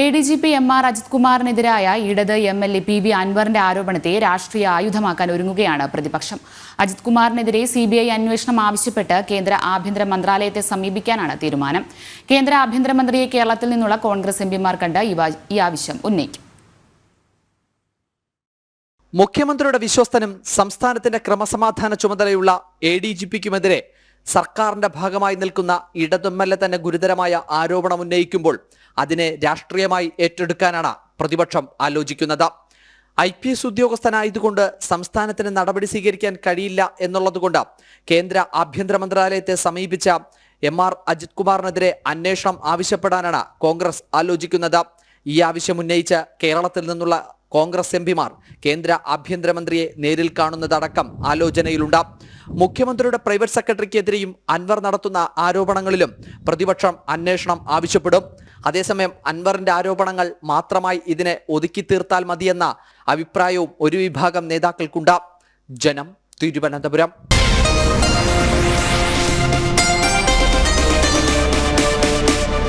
A D G P M R Ajith കുമാറിനെതിരായ ഇടത് M L A P V അൻവറിന്റെ ആരോപണത്തെ രാഷ്ട്രീയ ആയുധമാക്കാൻ ഒരുങ്ങുകയാണ് പ്രതിപക്ഷം. അജിത് കുമാറിനെതിരെ സി ബി ഐ അന്വേഷണം ആവശ്യപ്പെട്ട് കേന്ദ്ര ആഭ്യന്തര മന്ത്രാലയത്തെ സമീപിക്കാനാണ് തീരുമാനം. കേന്ദ്ര ആഭ്യന്തരമന്ത്രിയെ കേരളത്തിൽ നിന്നുള്ള കോൺഗ്രസ് എം പിമാർ കണ്ട് ഈ ആവശ്യം ഉന്നയിക്കും. മുഖ്യമന്ത്രിയുടെ വിശ്വസ്തനും സംസ്ഥാനത്തിന്റെ ക്രമസമാധാന ചുമതലയുള്ള എ ഡി ജി പിക്കുമെതിരെ സർക്കാരിന്റെ ഭാഗമായി നിൽക്കുന്ന ഇടതുമ്മല്ലെ തന്നെ ഗുരുതരമായ ആരോപണം ഉന്നയിക്കുമ്പോൾ അതിനെ രാഷ്ട്രീയമായി ഏറ്റെടുക്കാനാണ് പ്രതിപക്ഷം ആലോചിക്കുന്നത്. ഐ പി എസ് ഉദ്യോഗസ്ഥനായതുകൊണ്ട് സംസ്ഥാനത്തിന് നടപടി സ്വീകരിക്കാൻ കഴിയില്ല എന്നുള്ളതുകൊണ്ട് കേന്ദ്ര ആഭ്യന്തര മന്ത്രാലയത്തെ സമീപിച്ച എം ആർ അജിത് കുമാറിനെതിരെ അന്വേഷണം ആവശ്യപ്പെടാനാണ് കോൺഗ്രസ് ആലോചിക്കുന്നത്. ഈ ആവശ്യം ഉന്നയിച്ച് കേരളത്തിൽ നിന്നുള്ള കോൺഗ്രസ് എംപിമാർ കേന്ദ്ര ആഭ്യന്തരമന്ത്രിയെ നേരിൽ കാണുന്നതടക്കം ആലോചനയിലുണ്ട്. മുഖ്യമന്ത്രിയുടെ പ്രൈവറ്റ് സെക്രട്ടറിക്കെതിരെയും അൻവർ നടത്തുന്ന ആരോപണങ്ങളിലും പ്രതിപക്ഷം അന്വേഷണം ആവശ്യപ്പെടും. അതേസമയം അൻവറിന്റെ ആരോപണങ്ങൾ മാത്രമായി ഇതിനെ ഒതുക്കി തീർത്താൽ മതിയെന്ന അഭിപ്രായവും ഒരു വിഭാഗം നേതാക്കൾക്കുണ്ട്. ജനം തിരുവനന്തപുരം.